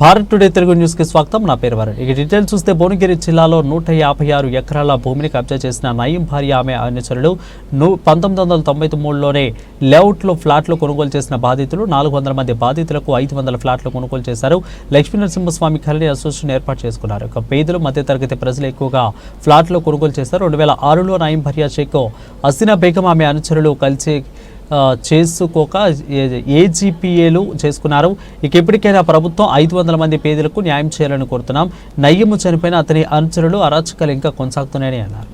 Bharat today Telugu న్యూస్కి స్వాగతం. నా పేరు వారు ఇక డీటెయిల్స్ చూస్తే భువనగిరి జిల్లాలో నూట యాభై ఆరు ఎకరాల భూమిని కబ్జా చేసిన నయీం భార్య ఆమె అనుచరులు నూ పంతొమ్మిది వందల తొంభై తొమ్మిదిలోనే లేఅవుట్లో ఫ్లాట్లు కొనుగోలు చేసిన బాధితులు నాలుగు వందల మంది బాధితులకు ఐదు వందల ఫ్లాట్లు కొనుగోలు చేశారు. లక్ష్మీ నరసింహస్వామి కళ్యాణి అసోసియేషన్ ఏర్పాటు చేసుకున్నారు. ఇక పేదలు మధ్యతరగతి ప్రజలు ఎక్కువగా ఫ్లాట్లు కొనుగోలు చేశారు. రెండు వేల ఆరులో నయీం భార్య షేక్ హసీనా బేగం ఆమె అనుచరులు కలిసి చేసుకోక ఏజీపీఏలు చేసుకున్నారు? ఇక ఇప్పటికైనా ప్రభుత్వం ఐదు వందల మంది పేదలకు న్యాయం చేయాలని కోరుతున్నాం. నయ్యము చనిపోయిన అతని అనుచరులు అరాచకాలు ఇంకా కొనసాగుతున్నాయని అన్నారు.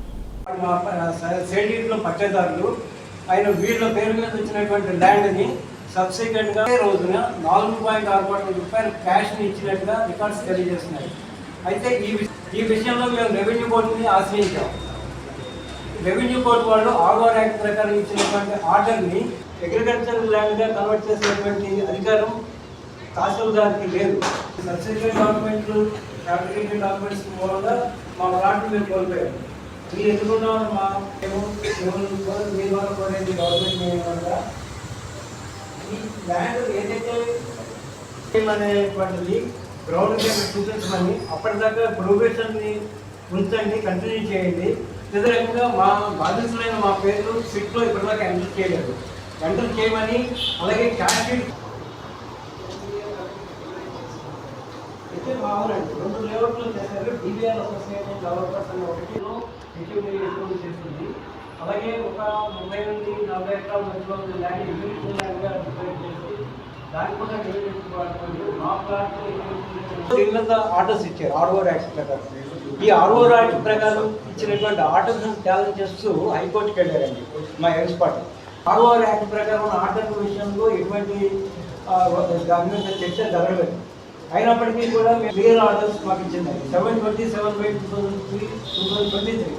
ఆయన వీళ్ళ పేరు మీద వచ్చినటువంటి ల్యాండ్ని సబ్సిక్వెంట్గా రోజున నాలుగు పాయింట్ ఆరు కోట్ల రూపాయలు క్యాష్ని ఇచ్చినట్టుగా రికార్డ్స్ తెలియజేస్తున్నాయి. అయితే ఈ ఈ విషయంలో మేము రెవెన్యూ బోర్డుని ఆశ్రయించాం. రెవెన్యూ కోర్టు వాళ్ళు ఆగోర్ యాక్ట్ ప్రకారం ఇచ్చినటువంటి ఆర్డర్ని అగ్రికల్చర్ ల్యాండ్గా కన్వర్ట్ చేసేటువంటి అధికారం తహసీల్దార్కి లేదు. సబ్సిడరీ డాక్యుమెంట్లు ఫ్యాబ్రికేటెడ్ డాక్యుమెంట్స్ మూలంగా మా ప్లాట్ మేము కోల్పోయాము మీరు ఎదుర్కొన్న మా మేము మీ ద్వారా కోరేది గవర్నమెంట్ ఏమనగా ఈ ల్యాండ్ ఏదైతే అనేటువంటిది గ్రౌండ్ చూపించమని అప్పటిదాకా ప్రొబేషన్ని ఉంచండి కంటిన్యూ చేయండి. వ్యతిరేకంగా మా బాధితులైన మా పేర్లు సిట్లో ఇప్పటిదాకా ఎంటర్ చేయలేదు. ఎంటర్ చేయమని అలాగే క్యాష్ షీట్ అయితే మామూలండి రెండు లేఅవుట్లు చేశారు. డిబిఆర్ అసోసియేషన్ డెవలపర్స్ అనే ఒకటిలో ఎక్కువ చేసింది. అలాగే ఒక ముప్పై నుండి నలభై ఎకరాల మధ్యలో ల్యాండ్ ఇల్లు ల్యాండ్గా డివైడ్ చేసి దాన్ని కూడా డివైడ్ వాడుకోండి మా ప్లాట్ ఆర్డర్స్ ఇచ్చారు. ఆర్ఓ యాక్ట్ ప్రకారం. ఈ ఆర్ఓ యాక్ట్ ప్రకారం ఇచ్చినటువంటి ఆర్డర్స్ ఛాలెంజ్ చేస్తూ హైకోర్టుకి వెళ్ళారండి మా ఎక్స్పర్ట్ ఆర్ఓ యాక్ట్ ప్రకారం ఉన్న ఆర్డర్ విషయంలో ఎటువంటి దాని మీద చర్చ జరగలేదు. అయినప్పటికీ కూడా మేము క్లియర్ ఆర్డర్స్ మాకు ఇచ్చింది. Seven twenty seven by two thousand three two thousand twenty three.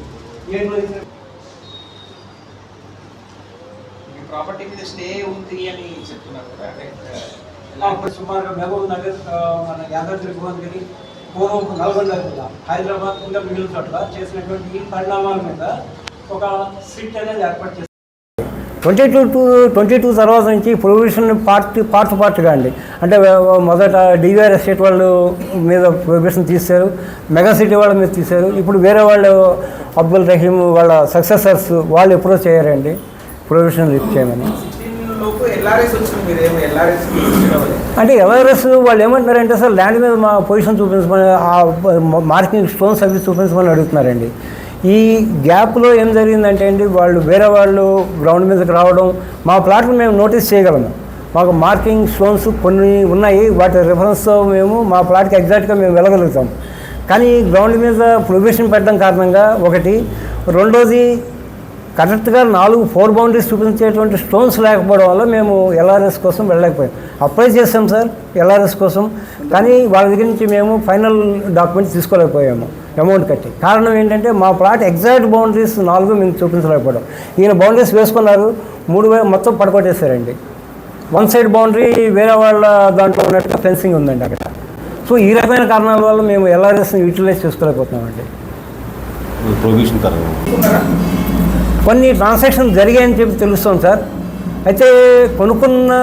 Me property మీద స్టే ఉంది అని చెప్తున్నారు కదా సుమారుగా మహబూబ్ నగర్ మన యాదాద్రి భువనగిరి పూర్వపు నల్గొండ జిల్లా హైదరాబాద్ ఇంకా మిగిలిన చోట్ల చేసినటువంటి ఈ పరిణామాల మీద ఒక సిట్ అనేది ఏర్పాటు చేస్తారు twenty two two twenty two తర్వాత నుంచి ప్రొవిషన్ పార్ట్ పార్ట్ పార్ట్గా అండి. అంటే మొదట డివిఆర్ ఎస్టేట్ వాళ్ళు మీద ప్రొవిషన్ తీశారు మెగా సిటీ వాళ్ళ మీద తీశారు. ఇప్పుడు వేరే వాళ్ళు అబ్దుల్ రహీం వాళ్ళ సక్సెసర్స్ వాళ్ళు ఎప్పుడో చేయరండి ప్రొవిషన్ లిఫ్ట్ చేయమని. ఎల్ఆర్ఎస్ అంటే ఎవరెస్ వాళ్ళు ఏమంటున్నారంటే సార్ ల్యాండ్ మీద మా పొజిషన్ చూపించమని ఆ మార్కింగ్ స్టోన్స్ అవి చూపించమని అడుగుతున్నారండి. ఈ గ్యాప్లో ఏం జరిగిందంటే అండి వాళ్ళు వేరే వాళ్ళు గ్రౌండ్ మీదకి రావడం మా ప్లాట్ని మేము నోటీస్ చేయగలము. మాకు మార్కింగ్ స్టోన్స్ కొన్ని ఉన్నాయి వాటి రిఫరెన్స్తో మేము మా ప్లాట్కి ఎగ్జాక్ట్గా మేము వెళ్ళగలుగుతాం. కానీ గ్రౌండ్ మీద ప్రొబేషన్ పెట్టడం కారణంగా ఒకటి రెండోది కరెక్ట్గా నాలుగు ఫోర్ బౌండరీస్ చూపించేటువంటి స్టోన్స్ లేకపోవడం వల్ల మేము ఎల్ఆర్ఎస్ కోసం వెళ్ళలేకపోయాం. అప్లై చేసాం సార్ ఎల్ఆర్ఎస్ కోసం. కానీ వాళ్ళ దగ్గర నుంచి మేము ఫైనల్ డాక్యుమెంట్స్ తీసుకోలేకపోయాము అమౌంట్ కట్టి. కారణం ఏంటంటే మా ప్లాట్ ఎగ్జాక్ట్ బౌండరీస్ నాలుగు మేము చూపించలేకపోవడం ఈయన బౌండరీస్ వేసుకున్నారు మూడు మొత్తం పడగొట్టేశారండి. వన్ సైడ్ బౌండరీ వేరే వాళ్ళ దాంట్లో ఉన్నట్టుగా ఫెన్సింగ్ ఉందండి అక్కడ. సో ఈ రకమైన కారణాల వల్ల మేము ఎల్ఆర్ఎస్ని యూటిలైజ్ చేసుకోలేకపోతున్నామండి. ప్రొవిజన్ కొన్ని ట్రాన్సాక్షన్ జరిగాయని చెప్పి తెలుస్తుంది సార్. అయితే కొనుక్కున్న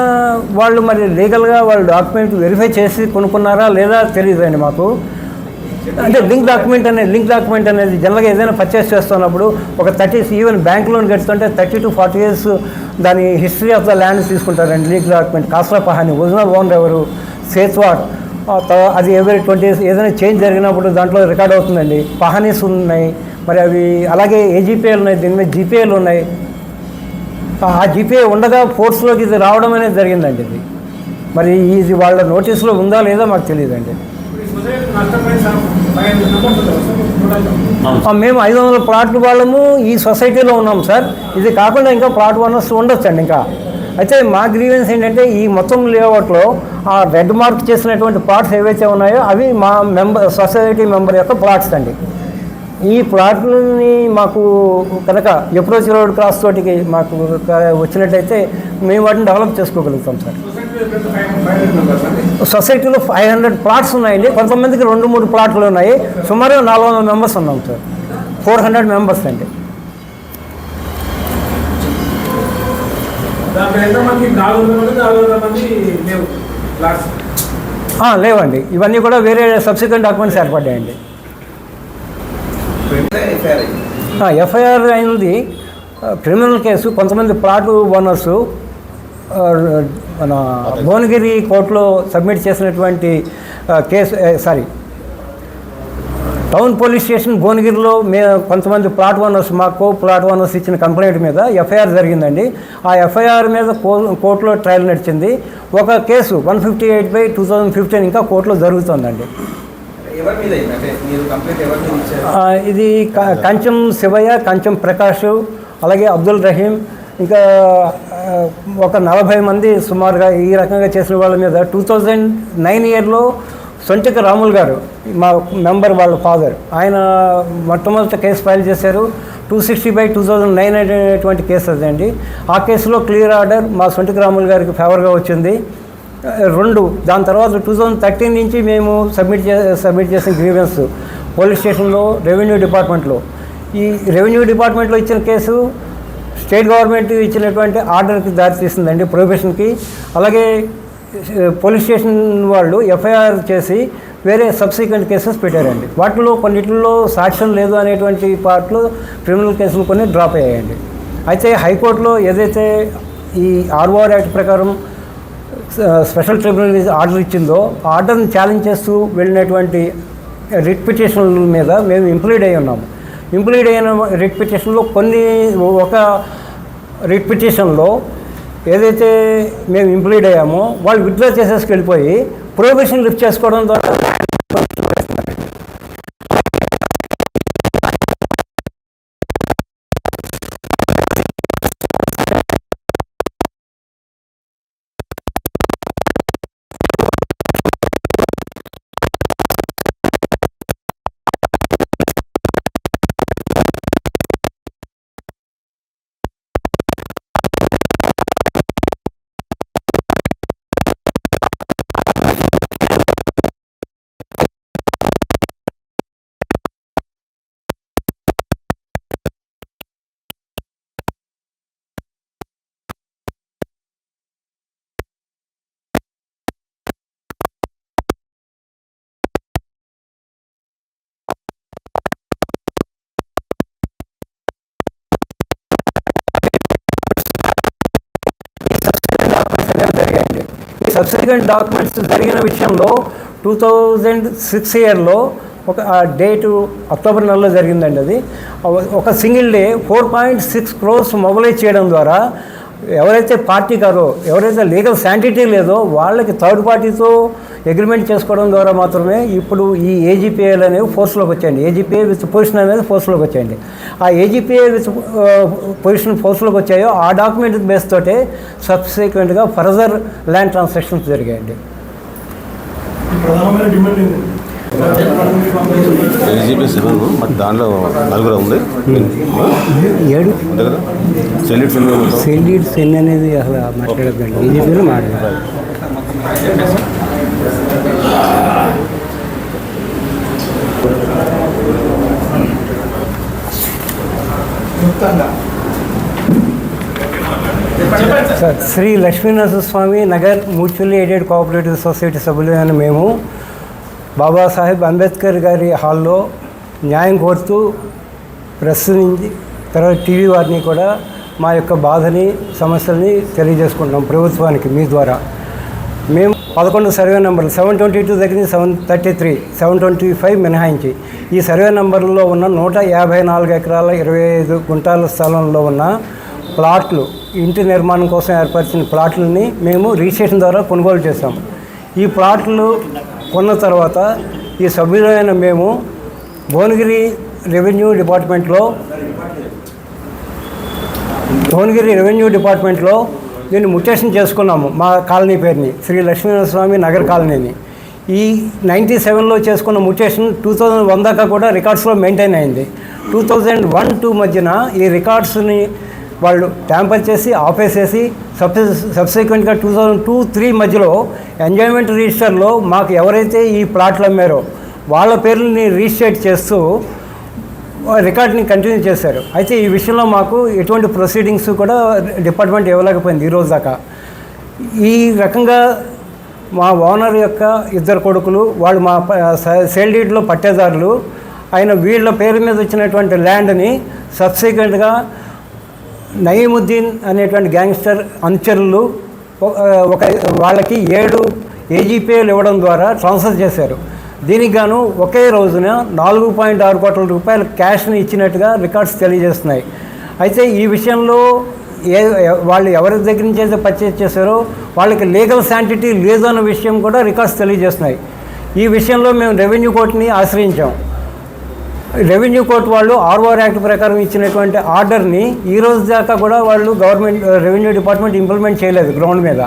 వాళ్ళు మరి లీగల్గా వాళ్ళు డాక్యుమెంట్ వెరిఫై చేసి కొనుక్కున్నారా లేదా తెలియదండి మాకు. అంటే లింక్ డాక్యుమెంట్ అనేది లింక్ డాక్యుమెంట్ అనేది జనరల్గా ఏదైనా పర్చేస్ చేస్తున్నప్పుడు ఒక థర్టీ ఈవెన్ బ్యాంక్ లోన్ కడుతుంటే థర్టీ టు ఫార్టీ ఇయర్స్ దాని హిస్టరీ ఆఫ్ ద ల్యాండ్ తీసుకుంటారండి లింక్ డాక్యుమెంట్ కాస్ట్రా పహాని ఒరిజినల్ ఓనర్ ఎవరు? సేత్వాట్ అది ఎవరి ట్వంటీ ఏదైనా చేంజ్ జరిగినప్పుడు దాంట్లో రికార్డ్ అవుతుందండి. పహానీస్ ఉన్నాయి మరి అవి అలాగే ఏజీపీఎల్ ఉన్నాయి దీని మీద జీపీఎల్ ఉన్నాయి. ఆ జీపీఏ ఉండగా ఫోర్స్లోకి ఇది రావడం అనేది జరిగిందండి ఇది. మరి ఇది వాళ్ళ నోటీసులో ఉందా లేదా మాకు తెలియదండి. మేము ఐదు వందల ప్లాట్ వాళ్ళము ఈ సొసైటీలో ఉన్నాం సార్. ఇది కాకుండా ఇంకా ప్లాట్ ఓనర్స్ ఉండొచ్చండి ఇంకా. అయితే మా గ్రీవెన్స్ ఏంటంటే ఈ మొత్తం లేఅవుట్లో ఆ రెడ్ మార్క్ చేసినటువంటి ప్లాట్స్ ఏవైతే ఉన్నాయో అవి మా మెంబర్ సొసైటీ మెంబర్ యొక్క ప్లాట్స్ అండి. ఈ ప్లాట్లని మాకు కనుక అప్రోచ్ రోడ్ క్రాస్ తోటికి మాకు వచ్చినట్టయితే మేము వాటిని డెవలప్ చేసుకోగలుగుతాం సార్. సొసైటీలో ఫైవ్ హండ్రెడ్ ప్లాట్స్ ఉన్నాయండి. కొంతమందికి రెండు మూడు ప్లాట్లు ఉన్నాయి. సుమారు నాలుగు వందల మెంబర్స్ ఉన్నాం సార్. ఫోర్ హండ్రెడ్ మెంబర్స్ అండి. లేవండి. ఇవన్నీ కూడా వేరే సబ్సిక్వెంట్ డాక్యుమెంట్స్ ఏర్పడ్డాయండి. ఎఫ్ఐఆర్ అయింది. క్రిమినల్ కేసు కొంతమంది ప్లాట్ ఓనర్సు మన భువనగిరి కోర్టులో సబ్మిట్ చేసినటువంటి case sorry town police station భువనగిరిలో మే కొంతమంది ప్లాట్ ఓనర్స్ మాకు ప్లాట్ ఓనర్స్ ఇచ్చిన కంప్లైంట్ మీద ఎఫ్ఐఆర్ జరిగిందండి. ఆ ఎఫ్ఐఆర్ మీద కోర్టులో ట్రయల్ నడిచింది. ఒక case one fifty eight by two thousand fifteen ఇంకా కోర్టులో జరుగుతుందండి. ఇది క- కంచం శివయ్య కంచం ప్రకాష్ అలాగే అబ్దుల్ రహీం. ఇంకా ఒక నలభై మంది సుమారుగా ఈ రకంగా చేసిన వాళ్ళ మీద టూ థౌజండ్ నైన్ ఇయర్లో సొంటిక రాములు గారు మా మెంబర్ వాళ్ళ ఫాదర్ ఆయన మొట్టమొదటి కేసు ఫైల్ చేశారు. Two sixty by two thousand nine అనేటువంటి కేసు అదండి. ఆ కేసులో క్లియర్ ఆర్డర్ మా సొంటిక రాములు గారికి ఫేవర్గా వచ్చింది. రెండు. దాని తర్వాత టూ థౌజండ్ థర్టీన్ నుంచి మేము సబ్మిట్ చే సబ్మిట్ చేసిన గ్రీవెన్స్ పోలీస్ స్టేషన్లో రెవెన్యూ డిపార్ట్మెంట్లో ఈ రెవెన్యూ డిపార్ట్మెంట్లో ఇచ్చిన కేసు స్టేట్ గవర్నమెంట్ ఇచ్చినటువంటి ఆర్డర్కి దారితీస్తుందండి ప్రొహిబిషన్కి అలాగే పోలీస్ స్టేషన్ వాళ్ళు ఎఫ్ఐఆర్ చేసి వేరే సబ్సిక్వెంట్ కేసెస్ పెట్టారండి. వాటిలో కొన్నిటిలో సాక్ష్యం లేదు అనేటువంటి పార్ట్లు క్రిమినల్ కేసులు కొన్ని డ్రాప్ అయ్యాయండి. అయితే హైకోర్టులో ఏదైతే ఈ ఆర్ఓఆర్ యాక్ట్ ప్రకారం స్పెషల్ ట్రిబ్యునల్ ఆర్డర్ ఇచ్చిందో ఆర్డర్ని ఛాలెంజ్ చేస్తూ వెళ్ళినటువంటి రిట్ పిటిషన్ల మీద మేము ఇంప్లీడ్ అయి ఉన్నాము. ఇంప్లీడ్ అయిన రిట్ పిటిషన్లో కొన్ని ఒక రిట్ పిటిషన్లో ఏదైతే మేము ఇంప్లీడ్ అయ్యామో వాళ్ళు విత్డ్రా చేసేసుకు వెళ్ళిపోయి ప్రొహిబిషన్ లిఫ్ట్ చేసుకోవడం ద్వారా జరిగాయండి. ఈ సబ్సిక్వెంట్ డాక్యుమెంట్స్ జరిగిన విషయంలో టూ థౌజండ్ సిక్స్ ఇయర్లో ఒక డేటు అక్టోబర్ నెలలో జరిగిందండి అది. ఒక single day four point six crores mobilize చేయడం ద్వారా ఎవరైతే పార్టీ కారో ఎవరైతే లీగల్ శాంటిటీ లేదో వాళ్ళకి థర్డ్ పార్టీతో అగ్రిమెంట్ చేసుకోవడం ద్వారా మాత్రమే ఇప్పుడు ఈ ఏజీపీఏలు అనేవి ఫోర్స్లోకి వచ్చాయండి. ఏజీపీఏ విత్ పొజిషన్ అనేది ఫోర్స్లోకి వచ్చాయండి. ఆ ఏజీపీఏ విత్ పొజిషన్ ఫోర్స్లోకి వచ్చాయో ఆ డాక్యుమెంట్ బేస్ తోటే సబ్సిక్వెంట్గా ఫర్దర్ ల్యాండ్ ట్రాన్సాక్షన్స్ జరిగాయండి. సెవెన్ దాంట్లో నలుగురు ఉంది. ఏడు. సెల్యూట్ సెన్ అనేది అసలు మాట్లాడద్దండి. బీజేపీలో మాట్లాడాలి sir Shri Lakshminarasimhaswamy Nagar mutually aided cooperative society సభ్యులైన మేము బాబాసాహెబ్ అంబేద్కర్ గారి హాల్లో న్యాయం కోరుతూ ప్రశ్నించి తర్వాత టీవీ వారిని కూడా మా యొక్క బాధని సమస్యల్ని తెలియజేసుకుంటున్నాం ప్రభుత్వానికి మీ ద్వారా. మేము పదకొండు సర్వే నెంబర్లు సెవెన్ ట్వంటీ టూ దగ్గర నుంచి seven thirty three seven twenty five మినహాయించి ఈ సర్వే నెంబర్లో ఉన్న నూట యాభై నాలుగు ఎకరాల ఇరవై ఐదు గుంటాల స్థలంలో ఉన్న ప్లాట్లు ఇంటి నిర్మాణం కోసం ఏర్పరిచిన ప్లాట్లని మేము రిజిస్ట్రేషన్ ద్వారా కొనుగోలు చేస్తాం ఈ ప్లాట్లు కొన్న తర్వాత ఈ సభ్యులైన మేము భువనగిరి రెవెన్యూ డిపార్ట్మెంట్లో భువనగిరి రెవెన్యూ డిపార్ట్మెంట్లో దీన్ని ముటేషన్ చేసుకున్నాము. మా కాలనీ పేరుని శ్రీ లక్ష్మీనరస్వామి నగర్ కాలనీని. ఈ నైంటీ సెవెన్లో చేసుకున్న ముటేషన్ టూ థౌజండ్ వన్ దాకా కూడా రికార్డ్స్లో మెయింటైన్ అయింది. టూ థౌజండ్ వన్ టూ మధ్యన ఈ రికార్డ్స్ని వాళ్ళు ట్యాంపర్ చేసి ఆపేసేసి సబ్ సబ్సిక్వెంట్గా టూ థౌజండ్ టూ త్రీ మధ్యలో ఎంజాయ్మెంట్ రిజిస్టర్లో మాకు ఎవరైతే ఈ ప్లాట్లు అమ్మారో వాళ్ళ పేర్లని రిజిస్ట్రేట్ చేస్తూ రికార్డ్ని కంటిన్యూ చేశారు. అయితే ఈ విషయంలో మాకు ఎటువంటి ప్రొసీడింగ్స్ కూడా డిపార్ట్మెంట్ ఇవ్వలేకపోయింది ఈరోజు దాకా. ఈ రకంగా మా ఓనర్ యొక్క ఇద్దరు కొడుకులు వాళ్ళు మా సేల్ డీడ్లో పట్టేదారులు ఆయన వీళ్ళ పేరు మీద వచ్చినటువంటి ల్యాండ్ని సబ్సిక్వెంట్గా నయీముద్దీన్ అనేటువంటి గ్యాంగ్స్టర్ అనుచరులు ఒక వాళ్ళకి ఏడు ఏజీపీలు ఇవ్వడం ద్వారా ట్రాన్స్ఫర్ చేశారు. దీనికి గాను ఒకే రోజున నాలుగు పాయింట్ ఆరు కోట్ల రూపాయల క్యాష్ని ఇచ్చినట్టుగా రికార్డ్స్ తెలియజేస్తున్నాయి. అయితే ఈ విషయంలో ఏ వాళ్ళు ఎవరి దగ్గర నుంచి అయితే పర్చేజ్ చేశారో వాళ్ళకి లీగల్ శాంటిటీ లేదు అన్న విషయం కూడా రికార్డ్స్ తెలియజేస్తున్నాయి. ఈ విషయంలో మేము రెవెన్యూ కోర్టుని ఆశ్రయించాం. రెవెన్యూ కోర్టు వాళ్ళు ఆర్ఓఆర్ యాక్ట్ ప్రకారం ఇచ్చినటువంటి ఆర్డర్ని ఈ రోజు దాకా కూడా వాళ్ళు గవర్నమెంట్ రెవెన్యూ డిపార్ట్మెంట్ ఇంప్లిమెంట్ చేయలేదు గ్రౌండ్ మీద.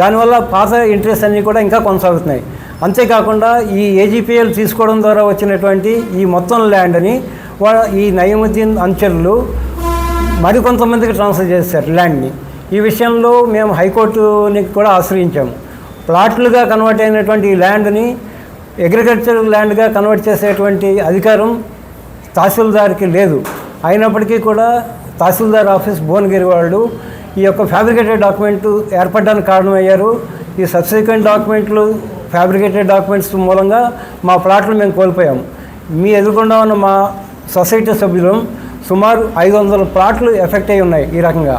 దానివల్ల పాత ఇంట్రెస్ట్ అన్నీ కూడా ఇంకా కొనసాగుతున్నాయి. అంతేకాకుండా ఈ ఏజీపీఎల్ తీసుకోవడం ద్వారా వచ్చినటువంటి ఈ మొత్తం ల్యాండ్ని ఈ నయముద్దీన్ అంచెలు మరికొంతమందికి ట్రాన్స్ఫర్ చేశారు ల్యాండ్ని. ఈ విషయంలో మేము హైకోర్టుని కూడా ఆశ్రయించాము ప్లాట్లుగా కన్వర్ట్ అయినటువంటి ఈ ల్యాండ్ని అగ్రికల్చర్ ల్యాండ్గా కన్వర్ట్ చేసేటువంటి అధికారం తహసీల్దార్కి లేదు. అయినప్పటికీ కూడా తహసీల్దార్ ఆఫీస్ భువనగిరి వాళ్ళు ఈ యొక్క ఫ్యాబ్రికేటెడ్ డాక్యుమెంట్ ఏర్పడడానికి కారణమయ్యారు. ఈ సబ్సిక్వెంట్ డాక్యుమెంట్లు ఫ్యాబ్రికేటెడ్ డాక్యుమెంట్స్ మూలంగా మా ప్లాట్లు మేము కోల్పోయాం. మీ ఎదుర్కొండా ఉన్న మా సొసైటీ సభ్యులు సుమారు ఐదు వందల ప్లాట్లు ఎఫెక్ట్ అయి ఉన్నాయి ఈ రకంగా.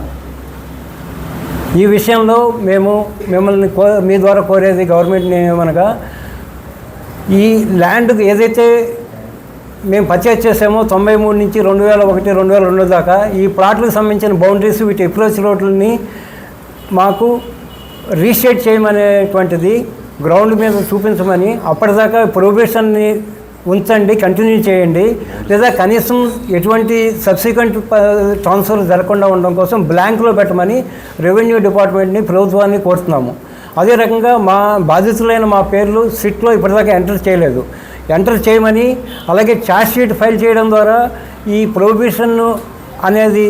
ఈ విషయంలో మేము మిమ్మల్ని కో మీ ద్వారా కోరేది గవర్నమెంట్ని ఏమనగా ఈ ల్యాండ్ ఏదైతే మేము పర్చేజ్ చేసామో తొంభై మూడు నుంచి రెండు వేల ఒకటి రెండు వేల రెండు దాకా ఈ ప్లాట్లకు సంబంధించిన బౌండరీస్ వీటి అప్రోచ్ రోడ్లని మాకు రీషేట్ చేయమనేటువంటిది గ్రౌండ్ మీద చూపించమని అప్పటిదాకా ప్రొబేషన్ని ఉంచండి కంటిన్యూ చేయండి. లేదా కనీసం ఎటువంటి సబ్సిక్వెంట్ ట్రాన్స్ఫర్ జరగకుండా ఉండడం కోసం బ్లాంక్లో పెట్టమని రెవెన్యూ డిపార్ట్మెంట్ని ప్రభుత్వాన్ని కోరుతున్నాము. అదే రకంగా మా బాధితులైన మా పేర్లు సిట్లో ఇప్పటిదాకా ఎంటర్ చేయలేదు. ఎంటర్ చేయమని అలాగే ఛార్జ్ షీట్ ఫైల్ చేయడం ద్వారా ఈ ప్రొబిషన్ అనేది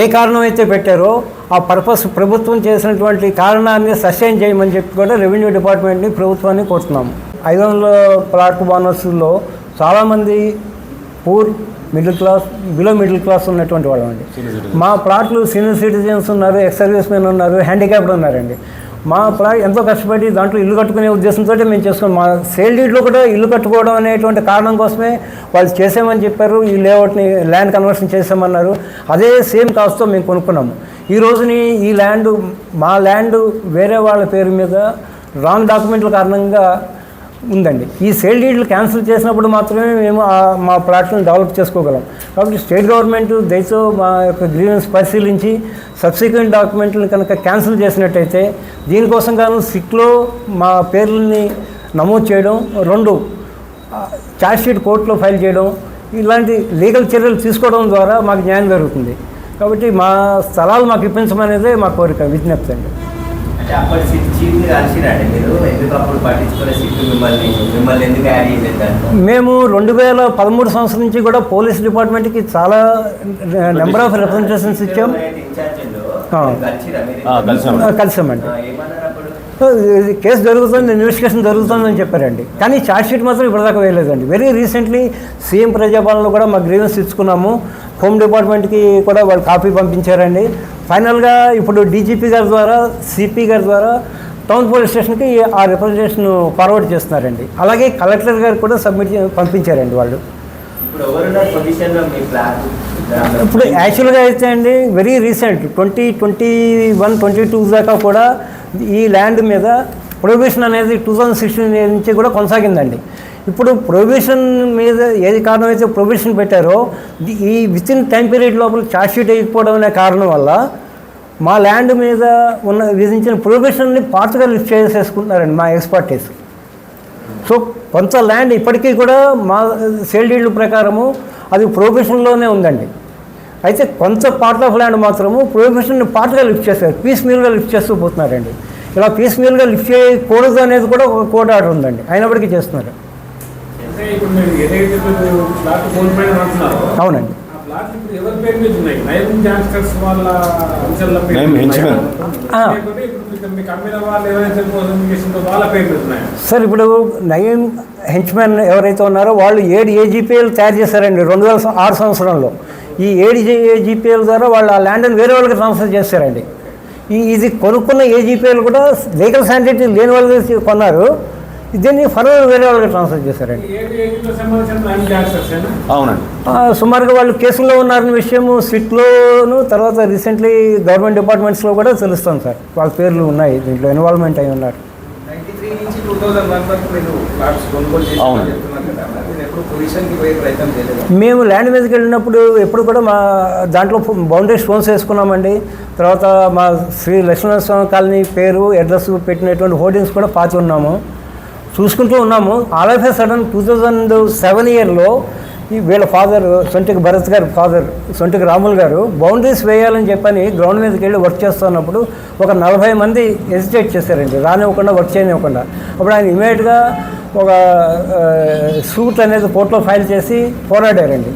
ఏ కారణం అయితే పెట్టారో ఆ పర్పస్ ప్రభుత్వం చేసినటువంటి కారణాన్ని సస్టైన్ చేయమని చెప్పి కూడా రెవెన్యూ డిపార్ట్మెంట్ని ప్రభుత్వాన్ని కోరుతున్నాము. ఐదు వందల ప్లాట్ బోనస్లో చాలామంది poor middle class below middle class ఉన్నటువంటి వాళ్ళు అండి మా ప్లాట్లు సీనియర్ సిటిజన్స్ ఉన్నారు ఎక్స్ సర్వీస్ మెన్ ఉన్నారు హ్యాండిక్యాప్డ్ ఉన్నారండి. మా ప్లాట్ ఎంతో కష్టపడి దాంట్లో ఇల్లు కట్టుకునే ఉద్దేశంతో మేము చేసుకున్నాం. మా సేల్ డీడ్లో కూడా ఇల్లు కట్టుకోవడం అనేటువంటి కారణం కోసమే వాళ్ళు చేసామని చెప్పారు. ఈ లేఅవుట్ని ల్యాండ్ కన్వర్షన్ చేసామన్నారు అదే సేమ్ కాస్ట్తో మేము కొనుక్కున్నాము. ఈ రోజుని ఈ ల్యాండ్ మా ల్యాండ్ వేరే వాళ్ళ పేరు మీద రాంగ్ డాక్యుమెంట్ల కారణంగా ఉందండి. ఈ సేల్ డీడ్లు క్యాన్సిల్ చేసినప్పుడు మాత్రమే మేము ఆ- మా ప్లాట్లను డెవలప్ చేసుకోగలం. కాబట్టి స్టేట్ గవర్నమెంట్ దయతో మా యొక్క గ్రీవెన్స్ పరిశీలించి సబ్సిక్వెంట్ డాక్యుమెంట్లను కనుక క్యాన్సిల్ చేసినట్టయితే దీనికోసం గాను సిక్లో మా పేర్లని నమోదు చేయడం రెండు ఛార్జ్ షీట్ కోర్టులో ఫైల్ చేయడం ఇలాంటి లీగల్ చర్యలు తీసుకోవడం ద్వారా మాకు న్యాయం జరుగుతుంది. కాబట్టి మా స్థలాలు మాకు ఇప్పించమనేదే మా కోరిక విజ్ఞప్తి అండి. మేము రెండు వేల పదమూడు సంవత్సరం నుంచి కూడా పోలీస్ డిపార్ట్మెంట్కి చాలా నెంబర్ ఆఫ్ రిప్రజెంటేషన్స్ ఇచ్చాం. కలిసామండి. కేసు జరుగుతుంది ఇన్వెస్టిగేషన్ జరుగుతుందని చెప్పారండి. కానీ ఛార్జ్ షీట్ మాత్రం ఇప్పటిదాకా వేయలేదండి. వెరీ రీసెంట్లీ సీఎం ప్రజాపాలనలో కూడా మా గ్రీవెన్స్ ఇచ్చుకున్నాము. హోమ్ డిపార్ట్మెంట్కి కూడా వాళ్ళు కాపీ పంపించారండి. ఫైనల్గా ఇప్పుడు డీజీపీ గారి ద్వారా సిపి గారి ద్వారా టౌన్ పోలీస్ స్టేషన్కి ఆ రిప్రజెంటేషన్ ఫార్వర్డ్ చేస్తున్నారండి. అలాగే కలెక్టర్ గారికి కూడా సబ్మిట్ పంపించారండి వాళ్ళు. ఇప్పుడు యాక్చువల్గా అయితే అండి very recent twenty twenty one twenty two దాకా కూడా ఈ ల్యాండ్ మీద ప్రొహిబిషన్ అనేది టూ థౌజండ్ సిక్స్టీన్ నుంచి కూడా కొనసాగిందండి. ఇప్పుడు ప్రొహిబిషన్ మీద ఏది కారణం అయితే ప్రొహిబిషన్ పెట్టారో ఈ విత్ ఇన్ టైం పీరియడ్ లోపల ఛార్జ్ షీట్ అయిపోవడం అనే కారణం వల్ల మా ల్యాండ్ మీద ఉన్న విధించిన ప్రొహిబిషన్ని పార్ట్గా లిఫ్ట్ చేసేసుకుంటున్నారండి మా ఎక్స్పర్టీస్ సో కొంత ల్యాండ్ ఇప్పటికీ కూడా మా సేల్ డీడ్ల ప్రకారము అది ప్రొబేషన్లోనే ఉందండి. అయితే కొంత పార్ట్ ఆఫ్ ల్యాండ్ మాత్రము ప్రొఫెషన్ని పార్ట్గా లిఫ్ట్ చేస్తారు పీస్ మీల్గా లిఫ్ట్ చేస్తూ పోతున్నారండి. ఇలా పీస్ మీల్గా లిఫ్ట్ చేయకూడదు అనేది కూడా ఒక కోడ్ ఆర్డర్ ఉందండి. అయినప్పటికీ చేస్తున్నారు. అవునండి. సార్ ఇప్పుడు నయీం హెంచ్మెన్ ఎవరైతే ఉన్నారో వాళ్ళు ఏడు ఏజీపీఎల్ తయారు చేశారండి రెండు వేల ఆరు సంవత్సరంలో. ఈ ఏడు ఏజీపీఎల్ ద్వారా వాళ్ళు ఆ ల్యాండ్ని వేరే వాళ్ళకి ట్రాన్స్ఫర్ చేశారండి ఈ ఇది కొనుక్కున్న ఏజీపీలు కూడా లీగల్ శానిటీ లేని వాళ్ళు కొన్నారు. దీన్ని ఫర్దర్ వేరే వాళ్ళకి ట్రాన్స్ఫర్ చేశారండి. అవునండి. ఆ, సుమారుగా వాళ్ళు కేసుల్లో ఉన్నారన్న విషయము సిట్లోను తర్వాత రీసెంట్లీ గవర్నమెంట్ డిపార్ట్మెంట్స్లో కూడా తెలుస్తాం సార్. వాళ్ళ పేర్లు ఉన్నాయి దీంట్లో ఇన్వాల్వ్మెంట్ అయి ఉన్నారు. మేము ల్యాండ్ మీదకి వెళ్ళినప్పుడు ఎప్పుడు కూడా మా దాంట్లో బౌండరీ స్టోన్స్ వేసుకున్నామండి. తర్వాత మా శ్రీ లక్ష్మణ స్వామి కాలనీ పేరు అడ్రస్ పెట్టినటువంటి హోర్డింగ్స్ కూడా పాతి ఉన్నాము. చూసుకుంటూ ఉన్నాము. All of a sudden two thousand seven ఇయర్లో ఈ వీళ్ళ ఫాదర్ సొంటికి భరత్ గారు ఫాదర్ సొంటికి రాములు గారు బౌండరీస్ వేయాలని చెప్పని గ్రౌండ్ మీదకి వెళ్ళి వర్క్ చేస్తున్నప్పుడు ఒక నలభై మంది హెసిటేట్ చేశారండి. రానివ్వకుండా వర్క్ చేయనివ్వకుండా. అప్పుడు ఆయన ఇమీడియట్గా ఒక సూట్ అనేది కోర్టులో ఫైల్ చేసి పోరాడారండి.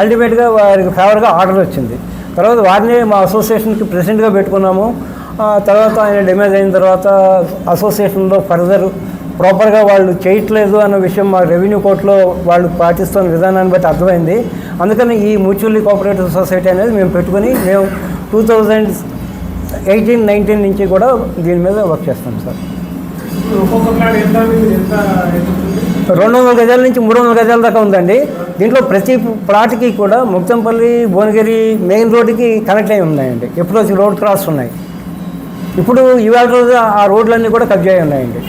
అల్టిమేట్గా వారికి ఫేవర్గా ఆర్డర్ వచ్చింది. తర్వాత వారిని మా అసోసియేషన్కి ప్రెసిడెంట్గా పెట్టుకున్నాము. తర్వాత ఆయన డెమేజ్ అయిన తర్వాత అసోసియేషన్లో ఫర్దర్ ప్రాపర్గా వాళ్ళు చేయట్లేదు అన్న విషయం మా రెవెన్యూ కోర్టులో వాళ్ళు పాటిస్తున్న విధానాన్ని బట్టి అర్థమైంది. అందుకని ఈ మ్యూచువల్లీ కోఆపరేటివ్ సొసైటీ అనేది మేము పెట్టుకుని మేము టూ థౌజండ్ ఎయిటీన్ నైన్టీన్ నుంచి కూడా దీని మీద వర్క్ చేస్తాం సార్. రెండు వందల గజాల నుంచి మూడు వందల గజాల దాకా ఉందండి. దీంట్లో ప్రతి ప్లాట్కి కూడా ముక్తంపల్లి భువనగిరి మెయిన్ రోడ్డుకి కనెక్ట్ అయి ఉన్నాయండి. ఎప్పుడు రోడ్ క్రాస్ ఉన్నాయి. ఇప్పుడు ఇవాళ రోజు ఆ రోడ్లన్నీ కూడా కబ్జా అయి ఉన్నాయండి.